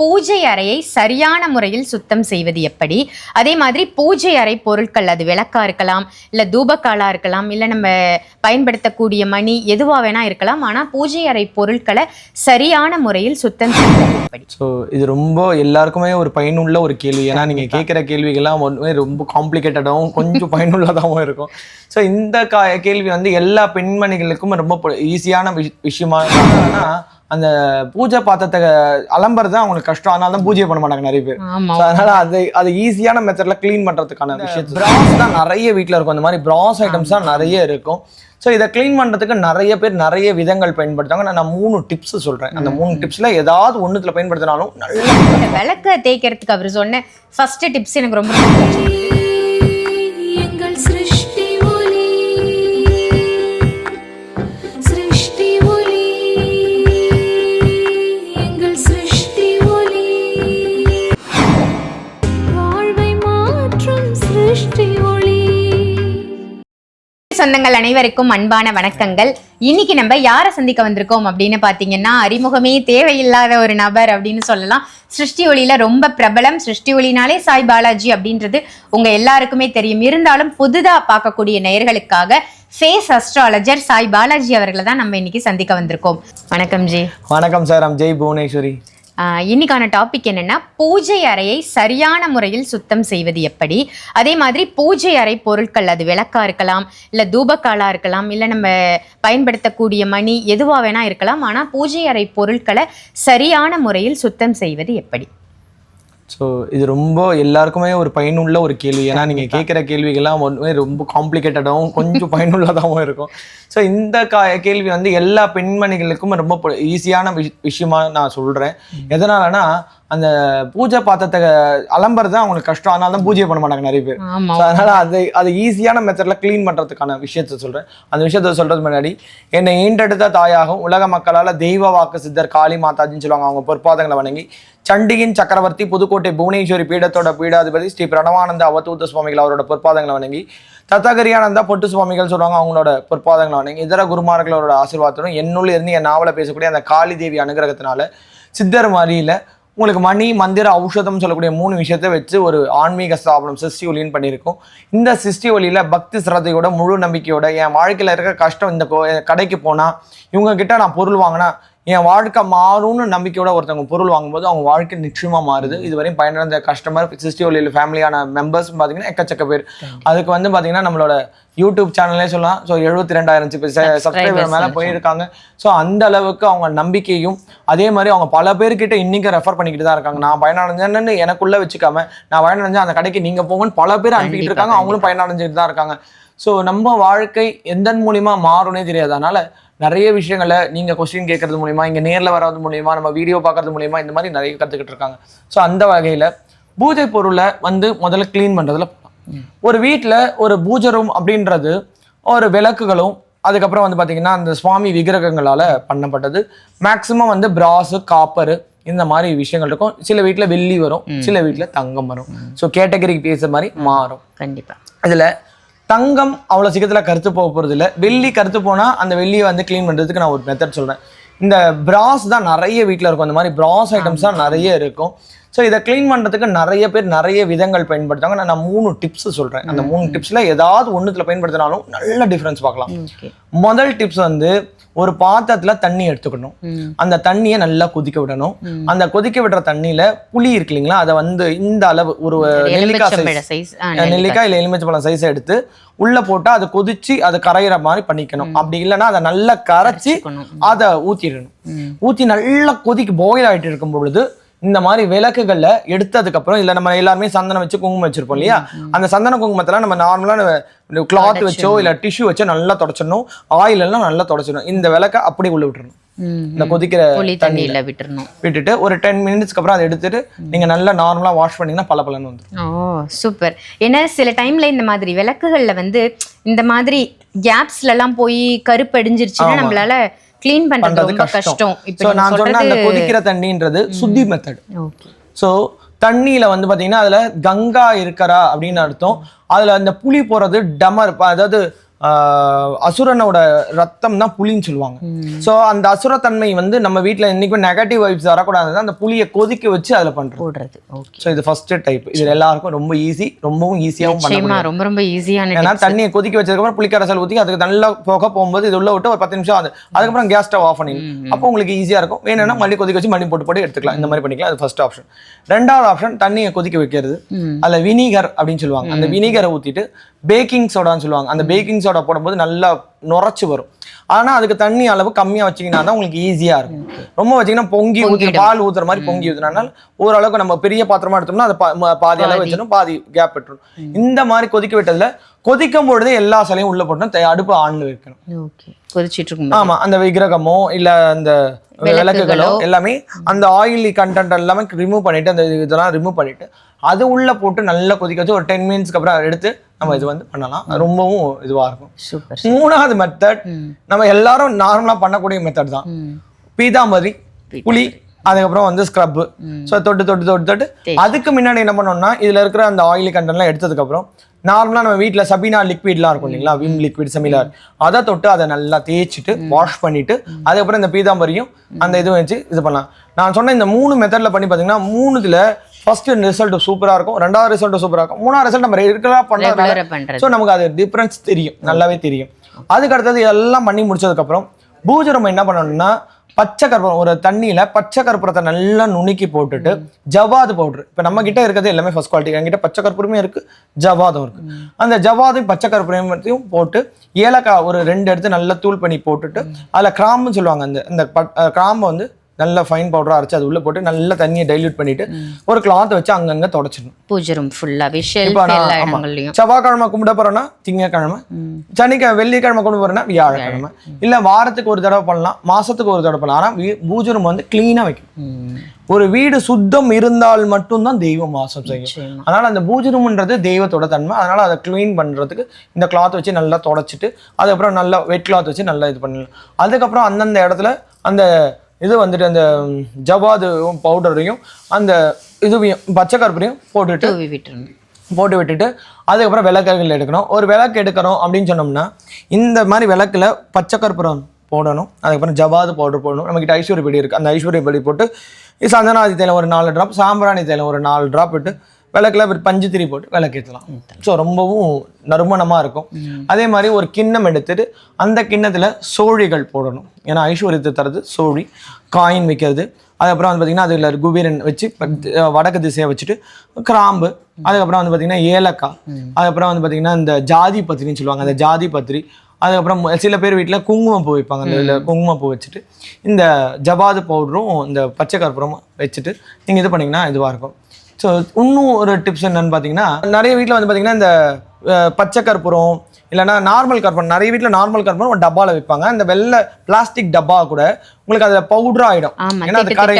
பூஜை அறையை சரியான முறையில் சுத்தம் செய்வது எப்படி? அதே மாதிரி பூஜை அறை பொருட்கள் அது விளக்கா இருக்கலாம் இல்ல தூபக்காலா இருக்கலாம் இல்ல நம்ம பயன்படுத்தக்கூடிய மணி எதுவா வேணா இருக்கலாம் ஆனா பூஜை அறை பொருட்களை சரியான முறையில் சுத்தம் செய்வது எப்படி? ஸோ இது ரொம்ப எல்லாருக்குமே ஒரு பயனுள்ள ஒரு கேள்வி. ஏன்னா நீங்கள் கேட்குற கேள்விகள்லாம் ஒன்றுமே ரொம்ப காம்ப்ளிகேட்டடாகவும் கொஞ்சம் பயனுள்ளதாகவும் இருக்கும். ஸோ இந்த கா கேள்வி வந்து எல்லா பெண்மணிகளுக்கும் ரொம்ப ஈஸியான விஷயமா அந்த பூஜை பாத்திரத்தை அலம்புறது தான் அவங்களுக்கு கஷ்டம். அதனால தான் பூஜை பண்ண மாட்டாங்க நிறைய பேர். அதனால அது அது ஈஸியான மெத்தட்ல க்ளீன் பண்றதுக்கான விஷயம் பிராஸ் தான் நிறைய வீட்ல இருக்கும். அந்த மாதிரி பிராஸ் ஐட்டம்ஸ் தான் நிறைய இருக்கும். ஸோ இதை க்ளீன் பண்றதுக்கு நிறைய பேர் நிறைய விதங்கள் பயன்படுத்துவாங்க. நான் நான் மூணு டிப்ஸ் சொல்றேன். அந்த மூணு டிப்ஸ்ல ஏதாவது ஒண்ணுத்துல பயன்படுத்தினாலும் நல்ல இந்த விளக்க தேய்க்கிறதுக்கு அவர் சொன்ன ஃபர்ஸ்ட் டிப்ஸ் எனக்கு ரொம்ப சொந்தங்கள் அனைவருக்கும் அன்பான வணக்கங்கள். இன்னைக்கு நம்ம யாரை சந்திக்க வந்திருக்கோம் அப்படின்னு பார்த்தீங்கன்னா அறிமுகமே தேவையில்லாத ஒரு நபர் அப்படின்னு சொல்லலாம். சிருஷ்டி ஒளியில ரொம்ப பிரபலம். சிருஷ்டி ஒளினாலே சாய் பாலாஜி அப்படின்றது உங்க எல்லாருக்குமே தெரியும். இருந்தாலும் புதுதா பார்க்கக்கூடிய நேர்களுக்காக ஃபேஸ் அஸ்ட்ராலஜர் சாய் பாலாஜி அவர்களை தான் நம்ம இன்னைக்கு சந்திக்க வந்திருக்கோம். வணக்கம் ஜி. வணக்கம் சார். ஐம் ஜெய் புவனேஸ்வரி. இன்னைக்கான டாபிக் என்னென்னா பூஜை அறையை சரியான முறையில் சுத்தம் செய்வது எப்படி? அதே மாதிரி பூஜை அறை பொருட்கள் அது விளக்கா இருக்கலாம் இல்லை தூபக்காலாக இருக்கலாம் இல்லை நம்ம பயன்படுத்தக்கூடிய மணி எதுவாக வேணால் இருக்கலாம் ஆனால் பூஜை அறை பொருட்களை சரியான முறையில் சுத்தம் செய்வது எப்படி? ஸோ இது ரொம்ப எல்லாருக்குமே ஒரு பயனுள்ள ஒரு கேள்வி. ஏன்னா நீங்கள் கேட்குற கேள்விகள்லாம் ஒன்றுமே ரொம்ப காம்ப்ளிகேட்டடாகவும் கொஞ்சம் பயனுள்ளதாகவும் இருக்கும். ஸோ இந்த கா கேள்வி வந்து எல்லா பெண்மணிகளுக்கும் ரொம்ப ஈஸியான விஷயமா நான் சொல்கிறேன் எதனாலனா அந்த பூஜை பாத்திரத்தை அலம்புறது அவங்களுக்கு கஷ்டம். அதனால தான் பூஜை பண்ண மாட்டாங்க நிறைய பேர். அதனால அது அது ஈஸியான மெத்தட்ல க்ளீன் பண்றதுக்கான விஷயத்த சொல்றேன். அந்த விஷயத்த சொல்றது முன்னாடி என்னை ஈண்டெடுத்த தாயாகவும் உலக மக்களால தெய்வ வாக்கு சித்தர் காளி மாதாஜின்னு சொல்லுவாங்க. அவங்க பொற்பாதங்களை வணங்கி சண்டியின் சக்கரவர்த்தி புதுக்கோட்டை புவனேஸ்வரி பீடத்தோட பீடாதிபதி ஸ்ரீ பிரணவானந்த அவதூத சுவாமிகள் அவரோட பொற்பாதங்களை வணங்கி தத்தகரியானந்தா பொட்டு சுவாமிகள் சொல்லுவாங்க. அவங்களோட பொற்பாதங்களை வணங்கி இதர குருமார்களோட ஆசீர்வாதத்துடன் என்னுள்ள இருந்து என் நாவலை பேசக்கூடிய அந்த காளி தேவி அனுகிரகத்தினால சித்தர் மாதிரியில உங்களுக்கு மணி மந்திர ஔஷதம் சொல்லக்கூடிய மூணு விஷயத்தை வச்சு ஒரு ஆன்மீக ஸ்தாபனம் சிருஷ்டி ஒலின்னு பண்ணியிருக்கோம். இந்த சிருஷ்டி ஒலியில பக்தி சிரத்தையோட முழு நம்பிக்கையோட என் வாழ்க்கையில் இருக்க கஷ்டம் இந்த கோ- கடைக்கு போனால் இவங்க கிட்ட நான் பொருள் வாங்கினா என் வாழ்க்கை மாறும்னு நம்பிக்கையோட ஒருத்தவங்க பொருள் வாங்கும்போது அவங்க வாழ்க்கை நிச்சயமா மாறுது. இதுவரையும் பயனடைந்த கஸ்டமர் ஒலியில் ஃபேமிலியான மெம்பர்ஸ் பார்த்தீங்கன்னா எக்கச்சக்க பேர். அதுக்கு வந்து பார்த்தீங்கன்னா நம்மளோட யூடியூப் சேனல்லே சொல்லலாம். ஸோ எழுபத்தி ரெண்டாயிரம் சப்ஸ்கிரைபர் மேலே போயிருக்காங்க. ஸோ அந்த அளவுக்கு அவங்க நம்பிக்கையும் அதே மாதிரி அவங்க பல பேர்கிட்ட இன்னைக்கு ரெஃபர் பண்ணிக்கிட்டு தான் இருக்காங்க. நான் பயனடைஞ்சேன்னு எனக்குள்ள வச்சுக்காம நான் பயனடைஞ்சேன் அந்த கடைக்கு நீங்க போங்கன்னு பல பேர் அனுப்பிக்கிட்டு இருக்காங்க. அவங்களும் பயனடைஞ்சிட்டு தான் இருக்காங்க. ஸோ நம்ம வாழ்க்கை எந்தன் மூலியமா மாறும்னே தெரியாது. அதனால நிறைய விஷயங்களை நீங்க கொஸ்டின் கேட்கறது மூலியமா இங்க நேர்ல வர்றது மூலியமா நம்ம வீடியோ பார்க்கறது மூலியமா இந்த மாதிரி நிறைய கத்துக்கிட்டு இருக்காங்க. ஸோ அந்த வகையில பூஜை பொருளை வந்து முதல்ல க்ளீன் பண்றதுல போகலாம் ஒரு வீட்ல ஒரு பூஜை ரூம் அப்படின்றது ஒரு விளக்குகளும் அதுக்கப்புறம் வந்து பாத்தீங்கன்னா அந்த சுவாமி விக்கிரகங்களால பண்ணப்பட்டது. மேக்சிமம் வந்து பிராஸு காப்பரு இந்த மாதிரி விஷயங்கள் இருக்கும். சில வீட்ல வெள்ளி வரும் சில வீட்ல தங்கம் வரும். ஸோ கேட்டகரிக்கு பேசுற மாதிரி மாறும். கண்டிப்பா. இதுல தங்கம் அவ்வளவு சீக்கிரத்துல கருத்து போக போறது இல்ல. வெள்ளி கருத்து போனா அந்த வெள்ளியை வந்து க்ளீன் பண்றதுக்கு நான் ஒரு மெத்தட் சொல்றேன். இந்த பிராஸ் தான் நிறைய வீட்ல இருக்கும். அந்த மாதிரி பிராஸ் ஐட்டம்ஸ் தான் நிறைய இருக்கும். ஸோ இதை க்ளீன் பண்றதுக்கு நிறைய பேர் நிறைய விதங்கள் பயன்படுத்துவாங்க. நான் மூணு டிப்ஸ் சொல்றேன். அந்த மூணு டிப்ஸ்ல ஏதாவது ஒண்ணுத்துல பயன்படுத்தினாலும் நல்ல டிஃபரன்ஸ் பார்க்கலாம். முதல் டிப்ஸ் வந்து ஒரு பாத்திரத்துல தண்ணி எடுத்துக்கணும். அந்த தண்ணியை நல்லா கொதிக்க விடணும். அந்த கொதிக்க விடுற தண்ணியில புளி இருக்கு இல்லைங்களா? அதை வந்து இந்த அளவு ஒரு நெல்லிக்காய் சைஸ் நெல்லிக்காய். இல்லை எலுமிச்சம்பழம் சைஸ் எடுத்து உள்ள போட்டா அதை கொதிச்சு அது கரையிற மாதிரி பண்ணிக்கணும். அப்படி இல்லைன்னா அதை நல்லா கரைச்சி அதை ஊத்திடணும். ஊத்தி நல்லா கொதிக்கு பாயில் ஆயிட்டு இருக்கும் பொழுது இந்த மாதிரி விளக்குகள்ல எடுத்ததுக்கு அப்புறம் இல்ல நம்ம எல்லாருமே சந்தனம் வச்சு குங்குமம் வச்சிருப்போம் இல்லையா? அந்த சந்தன குங்குமத்துல நம்ம நார்மலா கிளாத் வச்சோ இல்ல டிஷ்யூ வச்சோ நல்லா தொடச்சிடணும். ஆயில் எல்லாம் நல்லா தொடச்சிடணும். இந்த விளக்க அப்படியே உள்ள விட்டுறணும். இந்த கொதிக்கிற தண்ணியில விட்டுறணும். விட்டுட்டு ஒரு டென் மினிட்ஸ்க்கு அப்புறம் அதை எடுத்துட்டு நீங்க நல்லா நார்மலா வாஷ் பண்ணீங்கன்னா பல பலன்னு வந்துடும் ஓ சூப்பர் ஏன்னா சில டைம்ல இந்த மாதிரி விளக்குகள்ல வந்து இந்த மாதிரி கேப்ஸ்ல எல்லாம் போய் கருப்பு அடிஞ்சிருச்சுன்னா நம்மளால க்ளீன் பண்றது கஷ்டம். ஸோ இப்போ நான் சொன்ன அந்த கொதிக்கிற தண்ணின்றது சுத்தி மெத்தட் ஸோ தண்ணியில வந்து பாத்தீங்கன்னா அதுல கங்கா இருக்கறா அப்படின்னு அர்த்தம். அதுல அந்த புளி போறது டமர் அதாவது அசுரனோட ரத்தம் தான் புலின்னு சொல்லுவாங்க. ஸோ அந்த அசுரத்தன்மை வந்து நம்ம வீட்டில் இன்னைக்கும் நெகட்டிவ் வைப்ஸ் வரக்கூடாது அந்த புளியை கொதிக்க வச்சு அதில் போடுறது. ஓகே ஸோ இது ஃபர்ஸ்ட் டைப் இது எல்லாருக்கும் ரொம்ப ஈஸி ரொம்பவும் ஈஸியாகவும் பண்ண நிச்சயமா ரொம்ப ரொம்ப ஈஸியான ஏன்னா தண்ணியை கொதிக்க வச்சதுக்கப்புறம் புளிக்கரசல் ஊற்றி அதுக்கு நல்லா போக போகும்போது இது உள்ள விட்டு ஒரு பத்து நிமிஷம் ஆகுது. அதுக்கப்புறம் கேஸ் ஸ்டவ் ஆஃப் பண்ணிடணும். அப்போ உங்களுக்கு ஈஸியாக இருக்கும். வேணும்னா மறுபடியும் கொதிக்க வச்சு மறுபடியும் போட்டு போட்டு எடுத்துக்கலாம். இந்த மாதிரி பண்ணிக்கலாம். அது ஃபர்ஸ்ட் ஆப்ஷன் ரெண்டாவது ஆப்ஷன் தண்ணியை கொதிக்க வைக்கிறது. அதில் வினிகர் அப்படின்னு சொல்லுவாங்க. அந்த வினிகரை ஊற்றிட்டு பேக்கிங் சோடான்னு சொல்லுவாங்க. அந்த பேக்கிங் சோடா போடும்போது நல்லா நுரைச்சு வரும். ஆனா அதுக்கு தண்ணி அளவு கம்மியா வச்சீங்கன்னா தான் உங்களுக்கு ஈஸியா இருக்கும். ரொம்ப வச்சீங்கன்னா பொங்கி ஊற்றி பால் ஊத்துற மாதிரி பொங்கி ஊத்துனால ஓரளவுக்கு நம்ம பெரிய பாத்திரமா எடுத்தோம்னா அது பாதி அளவு வச்சிடும் பாதி கேப் விட்டுரும் இந்த மாதிரி கொதிக்க விட்டதுல கொதிக்கும் பொழுதே எல்லா சிலையும் உள்ள போட்டோம் அடுப்பு ஆன்ல வைக்கணும். ஓகே. கொதிச்சிட்டு இருக்கும் ஆமா அந்த விக்கிரகமோ இல்ல அந்த விளக்குகளோ. எல்லாமே அந்த ஆயிலி கண்டென்ட் எல்லாமே ரிமூவ் பண்ணிட்டு அந்த இதெல்லாம் ரிமூவ் பண்ணிட்டு அது உள்ள போட்டு நல்லா கொதிக்க வச்சு ஒரு டென் மினிட்ஸ்க்கு அப்புறம் எடுத்து நம்ம இது வந்து பண்ணலாம். ரொம்பவும் இதுவா இருக்கும். சூப்பர் மூணாவது மெத்தட் நம்ம எல்லாரும் நார்மலா பண்ணக்கூடிய மெத்தட் தான். பீதாம்பரி புளி அதுக்கப்புறம் வந்து ஸ்க்ரப் ஸோ தொட்டு தொட்டு தொட்டு தொட்டு. அதுக்கு முன்னாடி என்ன பண்ணோம்னா இதுல இருக்கிற அந்த ஆயிலி கண்டென்ட்லாம் எடுத்ததுக்கு அப்புறம் நார்மலா நம்ம வீட்ல சபீனா லிக்விட்லாம் இருக்கும் இல்லைங்களா? விம் லிக்விட் செமிலார் அதை தொட்டு அதை நல்லா தேய்ச்சிட்டு வாஷ் பண்ணிட்டு அதுக்கப்புறம் இந்த பீதாம்பரியும் அந்த இதுவும் வச்சு இது பண்ணலாம். நான் சொன்ன இந்த மூணு மெத்தட்ல பண்ணி பார்த்தீங்கன்னா மூணுத்துல ஃபர்ஸ்ட் ரிசல்ட் சூப்பரா இருக்கும். ரெண்டாவது ரிசல்ட் சூப்பரா இருக்கும். மூணாவது ரிசல்ட் நம்ம ரெகுலரா பண்றதுனால ரெகுலரா பண்றது. ஸோ நமக்கு அது டிஃப்ரென்ஸ் தெரியும். நல்லாவே தெரியும். அதுக்கு அடுத்தது எல்லாம் பண்ணி முடிச்சதுக்கப்புறம் பூஜை நம்ம என்ன பண்ணணும்னா பச்சை கற்பூரம் ஒரு தண்ணியில பச்சை கற்பூரத்தை நல்லா நுணுக்கி போட்டுட்டு ஜவாது பவுடர். இப்போ நம்ம கிட்ட இருக்கிறது எல்லாமே ஃபர்ஸ்ட் குவாலிட்டி என்கிட்ட பச்சை கற்பூரமே இருக்கு ஜவாதும் இருக்கு. அந்த ஜவாதையும் பச்சை கற்பூரத்தையும் போட்டு ஏலக்காய் ஒரு ரெண்டு எடுத்து நல்லா தூள் பண்ணி போட்டுட்டு அதில் கிராம்புன்னு சொல்லுவாங்க அந்த அந்த கிராம்பை வந்து நல்ல ஃபைன் பவுடராக அரைச்சு அது உள்ள போட்டு நல்லா தண்ணியை டைல்யூட் பண்ணிட்டு ஒரு கிளாத் வச்சு அங்கங்க தொடச்சிடணும். பூஜை ரூம் செவ்வாய்க்கிழமை கும்பிட போறோம்னா திங்கக்கிழமை சனிக்கிழமை வெள்ளிக்கிழமை கொண்டு போறோம்னா வியாழக்கிழமை. இல்ல வாரத்துக்கு ஒரு தடவை பண்ணலாம் மாசத்துக்கு ஒரு தடவை பண்ணலாம். ஆனா வீ- பூஜை வந்து கிளீனா வைக்கணும். ம். ஒரு வீடு சுத்தம் இருந்தால் மட்டும்தான் தெய்வம் வாசம் செய்யும். அதனால அந்த பூஜை ரூம்ன்றது தெய்வத்தோட தன்மை. அதனால அதை க்ளீன் பண்றதுக்கு இந்த கிளாத் வச்சு நல்லா தொடச்சிட்டு அதுக்கப்புறம் நல்லா வெட் கிளாத் வச்சு நல்லா இது பண்ணலாம். அதுக்கப்புறம் அந்தந்த இடத்துல அந்த இது வந்துட்டு அந்த ஜவாது பவுடரையும் அந்த இதுவையும் பச்சை கருப்பரையும் போட்டுட்டு விட்டுருணும் போட்டு விட்டுட்டு அதுக்கப்புறம் விளக்குகள் எடுக்கணும். ஒரு விளக்கு எடுக்கிறோம் அப்படின்னு சொன்னோம்னா இந்த மாதிரி விளக்குல பச்சை கற்பூரம் போடணும். அதுக்கப்புறம் ஜவாது பவுடர் போடணும். நம்மகிட்ட ஐஸ்வர்ய படி இருக்குது அந்த ஐஸ்வர்ய படி போட்டு சந்தனாதி தைலம் ஒரு நாலு ட்ராப் சாம்பிராணி தைலம் ஒரு நாலு ட்ராப் விட்டு விளக்குல ஒரு பஞ்சு திரி போட்டு விளக்கேற்றலாம் ஸோ ரொம்பவும் நறுமணமாக இருக்கும். அதே மாதிரி ஒரு கிண்ணம் எடுத்துட்டு அந்த கிண்ணத்தில் சோழிகள் போடணும். ஏன்னா ஐஸ்வர்யத்தை தரது சோழி காயின் வைக்கிறது. அதுக்கப்புறம் வந்து பார்த்திங்கன்னா அதில் குபீரன் வச்சு வடக்கு திசையை வச்சுட்டு கிராம்பு. அதுக்கப்புறம் வந்து பார்த்திங்கன்னா ஏலக்காய். அதுக்கப்புறம் வந்து பார்த்திங்கன்னா இந்த ஜாதி பத்திரின்னு சொல்லுவாங்க அந்த ஜாதி பத்திரி. அதுக்கப்புறம் சில பேர் வீட்டில் குங்குமப்பூ வைப்பாங்க அந்த இதில் குங்குமப்பூ வச்சுட்டு. இந்த ஜவாது பவுடரும் இந்த பச்சை கற்பூரமும் வச்சுட்டு நீங்கள் இது பண்ணிங்கன்னா இதுவாக இருக்கும். ஸோ இன்னும் ஒரு டிப்ஸ் என்னன்னு பார்த்தீங்கன்னா நிறைய வீட்டில் வந்து பார்த்தீங்கன்னா இந்த பச்சை கற்பூரம் இல்லைன்னா நார்மல் கற்பூரம் நிறைய வீட்டில் நார்மல் கற்பூரம் ஒரு டப்பாவில் வைப்பாங்க. அந்த வெள்ளை பிளாஸ்டிக் டப்பா கூட உங்களுக்கு அதில் பவுடர் ஆகிடும் ஏன்னா அது கரை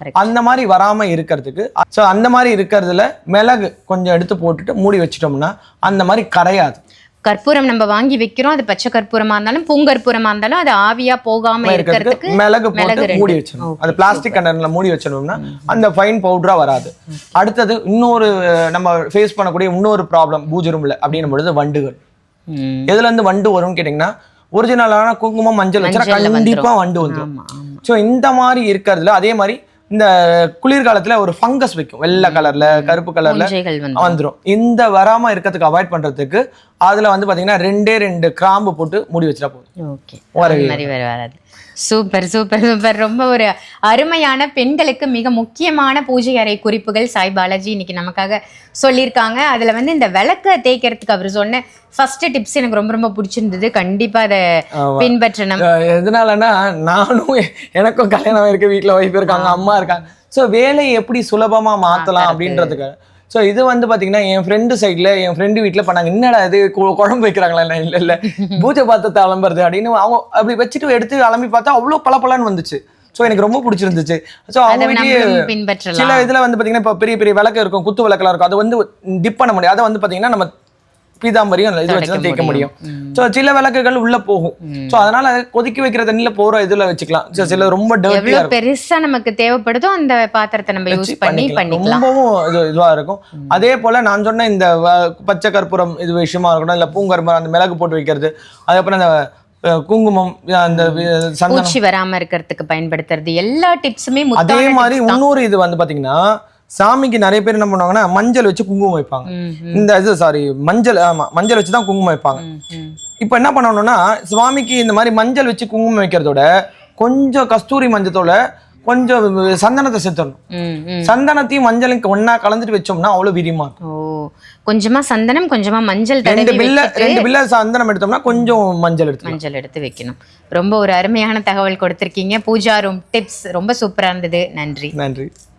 கரெக்ட் அந்த மாதிரி வராம இருக்கிறதுக்கு ஸோ அந்த மாதிரி இருக்கிறதுல மிளகு கொஞ்சம் எடுத்து போட்டுட்டு மூடி வச்சிட்டோம்னா அந்த மாதிரி கரையாது. கற்பூரம் நம்ம வாங்கி வைக்கிறோம். அது பச்சை கற்பூரமா இருந்தாலும் பூங்கற்பூரமா இருந்தாலும் அது ஆவியா போகாம இருக்கிறதுக்கு மிளகு மிளகு போட்டு. மூடி வச்சிடணும். அது பிளாஸ்டிக் கண்டர்ல மூடி வச்சிடணும்னா அந்த ஃபைன் பவுடரா வராது. அடுத்தது இன்னொரு நம்ம ஃபேஸ் பண்ணக்கூடிய இன்னொரு ப்ராப்ளம் பூஜை ரூம்ல அப்படின்னும் பொழுது வண்டுகள். எதுல இருந்து வண்டு வரும்னு கேட்டிங்கன்னா ஒரிஜினலான குங்குமம் மஞ்சள் வச்சா கண்டிப்பா. வண்டு வந்துடும் ஸோ இந்த மாதிரி இருக்கிறதுல அதே மாதிரி இந்த குளிர்காலத்துல ஒரு ஃபங்கஸ் வைக்கும். வெள்ளை கலர்ல கருப்பு கலர்ல பூஞ்சைகள் வந்து வந்துரும். இந்த வராம இருக்கிறதுக்கு அவாய்ட் பண்றதுக்கு அதுல வந்து பாத்தீங்கன்னா ரெண்டே ரெண்டு கிராம்பு போட்டு மூடி வச்சிட்டா போதும். ஓகே. மாதிரி வர வராது. Super super super. ரொம்ப ஒரு அருமையான பெண்களுக்கு மிக முக்கியமான பூஜை அறை குறிப்புகள் சாய் பாலாஜி இன்னைக்கு நமக்காக சொல்லியிருக்காங்க. அதுல வந்து இந்த விளக்க தேய்க்கிறதுக்கு அவர் சொன்ன ஃபர்ஸ்ட் டிப்ஸ் எனக்கு ரொம்ப ரொம்ப பிடிச்சிருந்தது. கண்டிப்பா அதை. பின்பற்றணும். அஹ் எதனாலன்னா நானும் எனக்கும் கல்யாணம் இருக்கு வீட்ல ஒய்ஃப் இருக்காங்க அம்மா இருக்காங்க. ஸோ வேலையை எப்படி சுலபமா மாத்தலாம் அப்படின்றதுக்கு ஸோ இது வந்து பாத்தீங்கன்னா என் ஃப்ரெண்டு சைட்ல என் ஃப்ரெண்டு வீட்ல பண்ணாங்க. என்னடா இது குழம்பு வைக்கிறாங்களா? இல்லை இல்ல இல்ல. பூஜை பாத்திரத்தை அலம்புறது அப்படின்னு அவங்க அப்படி வச்சுட்டு எடுத்து அலம்பி பார்த்தா அவ்வளோ பளபளன்னு வந்துச்சு. ஸோ எனக்கு ரொம்ப பிடிச்சிருந்துச்சு. ஸோ அவங்க வீட்லயே சில இதுல வந்து பாத்தீங்கன்னா இப்போ பெரிய பெரிய விளக்கு இருக்கும் குத்து விளக்கெல்லாம் இருக்கும். அதை வந்து டிப் பண்ண முடியாது. அதை வந்து பாத்தீங்கன்னா நம்ம பீதாம்பரியும் இது வச்சு தான் தேய்க்க முடியும். ஸோ சில விளக்குகள் உள்ள போகும். ஸோ அதனால கொதிக்க வைக்கிற தண்ணியில போற இதுல வச்சுக்கலாம். So, சில ரொம்ப டர்ட்டியா பெருசா நமக்கு தேவைப்படுதோ அந்த பாத்திரத்தை நம்ம யூஸ் பண்ணி பண்ணிக்கலாம். ரொம்பவும் இது இதுவா இருக்கும். அதே போல நான் சொன்ன இந்த பச்சை கற்பூரம் இது விஷயமா இருக்கட்டும் இல்ல பூங்கற்பூரம் அந்த மிளகு போட்டு வைக்கிறது அதுக்கப்புறம் அந்த குங்குமம் அந்த பூச்சி வராம இருக்கிறதுக்கு பயன்படுத்துறது எல்லா டிப்ஸுமே அதே மாதிரி இன்னொரு இது வந்து பாத்தீங்கன்னா சாமிக்கு நிறைய பேர் என்ன பண்ணுவாங்கன்னா மஞ்சள் வச்சு குங்குமம் வைப்பாங்க. இந்த இது சாரி மஞ்சள் ஆமா மஞ்சள் வச்சு தான் குங்குமம் வைப்பாங்க. இப்போ என்ன பண்ணணும்னா சுவாமிக்கு இந்த மாதிரி மஞ்சள் வச்சு குங்குமம் வைக்கிறதோட கொஞ்சம் கஸ்தூரி மஞ்சத்தோட கொஞ்சம் சந்தனத்தை சேர்த்துடணும். சந்தனத்தையும் மஞ்சளும் ஒண்ணா கலந்துட்டு வச்சோம்னா அவ்வளவு ஓ கொஞ்சமா சந்தனம் கொஞ்சமா மஞ்சள் ரெண்டு பில்ல ரெண்டு பில்ல சந்தனம் எடுத்தோம்னா கொஞ்சம் மஞ்சள் எடுத்துக்கலாம். மஞ்சள் எடுத்து வைக்கணும். ரொம்ப ஒரு அருமையான தகவல் கொடுத்திருக்கீங்க. பூஜா ரூம் டிப்ஸ் ரொம்ப சூப்பரா இருந்தது. நன்றி. நன்றி.